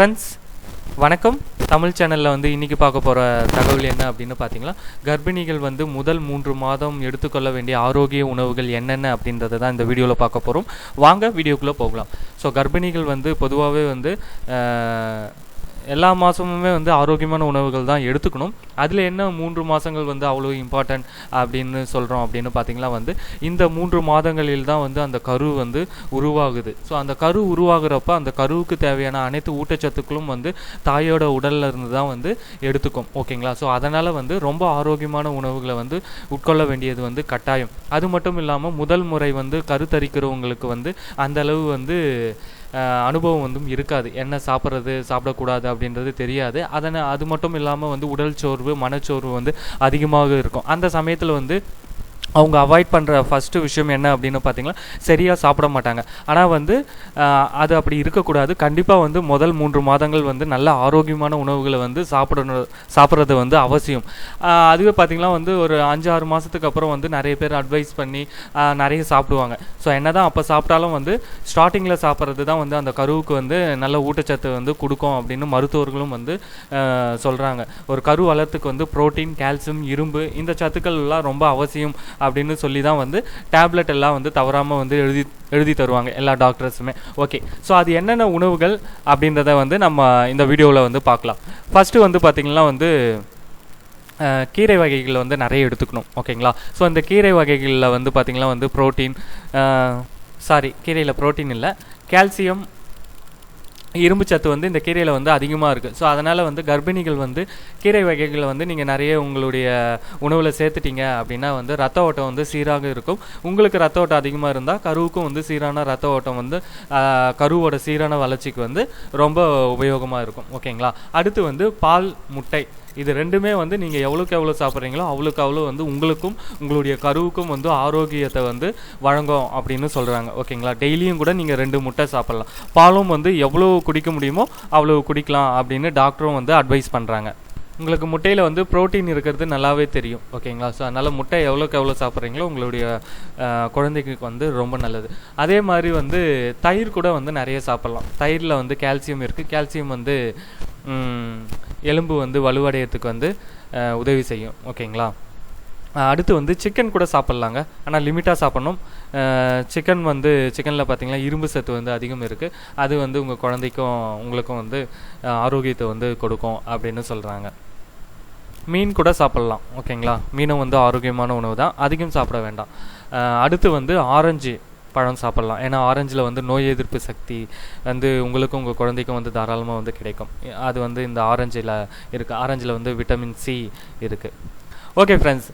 Friends வணக்கம். தமிழ் சேனலில் வந்து இன்றைக்கி பார்க்க போகிற தகவல் என்ன அப்படின்னு பார்த்தீங்கன்னா கர்ப்பிணிகள் வந்து முதல் மூன்று மாதம் எடுத்துக்கொள்ள வேண்டிய ஆரோக்கிய உணவுகள் என்னென்ன அப்படின்றத தான் இந்த வீடியோவில் பார்க்க போகிறோம் வாங்க வீடியோக்குள்ளே போகலாம். ஸோ கர்ப்பிணிகள் வந்து பொதுவாகவே வந்து எல்லா மாதமுமே வந்து ஆரோக்கியமான உணவுகள் தான் எடுத்துக்கணும். அதில் என்ன மூன்று மாதங்கள் வந்து அவ்வளோ இம்பார்ட்டன்ட் அப்படின்னு சொல்கிறோம் அப்படின்னு பார்த்தீங்கன்னா வந்து இந்த மூன்று மாதங்களில் தான் வந்து அந்த கரு வந்து உருவாகுது. ஸோ அந்த கரு உருவாகிறப்ப அந்த கருவுக்கு தேவையான அனைத்து ஊட்டச்சத்துக்களும் வந்து தாயோட உடல்ல இருந்து தான் வந்து எடுத்துக்கும். ஓகேங்களா? ஸோ அதனால் வந்து ரொம்ப ஆரோக்கியமான உணவுகளை வந்து உட்கொள்ள வேண்டியது வந்து கட்டாயம். அது மட்டும் இல்லாமல் முதல் முறை வந்து கருத்தரிக்கிறவங்களுக்கு வந்து அந்த அளவு வந்து அனுபவம் வந்து இருக்காது. என்ன சாப்பிட்றது சாப்பிடக்கூடாது அப்படின்றது தெரியாது. அதனை அது மட்டும் இல்லாமல் வந்து உடல் சோர்வு மனச்சோர்வு வந்து அதிகமாக இருக்கும். அந்த சமயத்தில் வந்து அவங்க அவாய்ட் பண்ணுற ஃபஸ்ட்டு விஷயம் என்ன அப்படின்னு பார்த்தீங்கன்னா சரியாக சாப்பிட மாட்டாங்க. ஆனால் வந்து அது அப்படி இருக்கக்கூடாது. கண்டிப்பாக வந்து முதல் மூன்று மாதங்கள் வந்து நல்ல ஆரோக்கியமான உணவுகளை வந்து சாப்பிடணும் சாப்பிட்றது வந்து அவசியம். அதுவே பார்த்தீங்கன்னா வந்து ஒரு அஞ்சு ஆறு மாதத்துக்கு அப்புறம் வந்து நிறைய பேர் அட்வைஸ் பண்ணி நிறைய சாப்பிடுவாங்க. ஸோ என்ன தான் அப்போ சாப்பிட்டாலும் வந்து ஸ்டார்டிங்கில் சாப்பிட்றது தான் வந்து அந்த கருவுக்கு வந்து நல்ல ஊட்டச்சத்து வந்து கொடுக்கும் அப்படின்னு மருத்துவர்களும் வந்து சொல்கிறாங்க ஒரு கரு வளர்த்துக்கு வந்து புரோட்டீன் கால்சியம் இரும்பு இந்த சத்துக்கள்லாம் ரொம்ப அவசியம். அப்படின்னு சொல்லி தான் வந்து டேப்லெட் எல்லாம் வந்து தவறாமல் வந்து எழுதி எழுதி தருவாங்க எல்லா டாக்டர்ஸுமே ஓகே ஸோ அது என்னென்ன உணவுகள் அப்படின்றத வந்து நம்ம இந்த வீடியோவில் வந்து பார்க்கலாம். ஃபஸ்ட்டு வந்து பார்த்திங்கன்னா வந்து கீரை வகைகள் வந்து நிறைய எடுத்துக்கணும். ஓகேங்களா ஸோ அந்த கீரை வகைகளில் வந்து பார்த்திங்கன்னா வந்து ப்ரோட்டீன் சாரி கீரையில் ப்ரோட்டீன் இல்லை கால்சியம் இரும்பு சத்து வந்து இந்த கீரையில் வந்து அதிகமாக இருக்குது ஸோ அதனால் வந்து கர்ப்பிணிகள் வந்து கீரை வகைகளை வந்து நீங்கள் நிறைய உங்களுடைய உணவில் சேர்த்துட்டீங்க அப்படின்னா வந்து ரத்த ஓட்டம் வந்து சீராக இருக்கும். உங்களுக்கு ரத்த ஓட்டம் அதிகமாக இருந்தால் கருவுக்கும் வந்து சீரான ரத்த ஓட்டம் வந்து கருவோட சீரான வளர்ச்சிக்கு வந்து ரொம்ப உபயோகமாக இருக்கும். ஓகேங்களா? அடுத்து வந்து பால் முட்டை. இது ரெண்டுமே வந்து நீங்கள் எவ்வளோக்கு எவ்வளோ சாப்பிட்றீங்களோ அவ்வளோக்கு அவ்வளோ வந்து உங்களுக்கும் உங்களுடைய கருவுக்கும் வந்து ஆரோக்கியத்தை வந்து வழங்கும் அப்படின்னு சொல்கிறாங்க ஓகேங்களா? டெய்லியும் கூட நீங்கள் ரெண்டு முட்டை சாப்பிட்லாம். பாலும் வந்து எவ்வளோ குடிக்க முடியுமோ அவ்வளோ குடிக்கலாம் அப்படின்னு டாக்டரும் வந்து அட்வைஸ் பண்ணுறாங்க உங்களுக்கு முட்டையில் வந்து புரோட்டீன் இருக்கிறது நல்லாவே தெரியும். ஓகேங்களா? ஸோ அதனால் முட்டை எவ்வளோக்கு எவ்வளோ சாப்பிட்றீங்களோ உங்களுடைய அஹ், குழந்தைக்கு வந்து ரொம்ப நல்லது. அதே மாதிரி வந்து தயிர் கூட வந்து நிறைய சாப்பிட்லாம். தயிரில் வந்து கால்சியம் இருக்குது கால்சியம் வந்து எலும்பு வந்து வலுவடையிறதுக்கு வந்து உதவி செய்யும். ஓகேங்களா? அடுத்து வந்து சிக்கன் கூட சாப்பிட்லாங்க. ஆனால் லிமிட்டாக சாப்பிட்ணும். சிக்கன் வந்து சிக்கனில் பார்த்தீங்கன்னா இரும்பு சத்து வந்து அதிகம் இருக்குது அது வந்து உங்கள் குழந்தைக்கும் உங்களுக்கும் வந்து ஆரோக்கியத்தை வந்து கொடுக்கும் அப்படின்னு சொல்கிறாங்க மீன் கூட சாப்பிட்லாம். ஓகேங்களா? மீனும் வந்து ஆரோக்கியமான உணவு தான் அதிகம் சாப்பிட வேண்டாம். அடுத்து வந்து ஆரஞ்சு. பழம் சாப்பிட்லாம். ஏன்னா ஆரஞ்சில் வந்து நோய் எதிர்ப்பு சக்தி வந்து உங்களுக்கும் உங்கள் குழந்தைக்கும் வந்து தாராளமாக வந்து கிடைக்கும். அது வந்து இந்த ஆரஞ்சில் இருக்குது ஆரஞ்சில் வந்து விட்டமின் சி இருக்குது ஓகே ஃப்ரெண்ட்ஸ்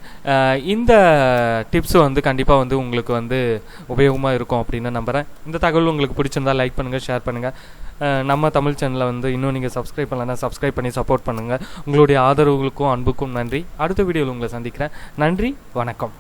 இந்த டிப்ஸ் வந்து கண்டிப்பாக வந்து உங்களுக்கு வந்து உபயோகமாக இருக்கும் அப்படின்னு நம்புகிறேன் இந்த தகவல் உங்களுக்கு பிடிச்சிருந்தா லைக் பண்ணுங்கள் ஷேர் பண்ணுங்கள் நம்ம தமிழ் சேனலை வந்து இன்னும் நீங்கள் சப்ஸ்கிரைப் பண்ணலன்னா சப்ஸ்கிரைப் பண்ணி சப்போர்ட் பண்ணுங்கள் உங்களுடைய ஆதரவுகளுக்கும் அன்புக்கும் நன்றி. அடுத்த வீடியோவில் உங்களை சந்திக்கிறேன். நன்றி வணக்கம்.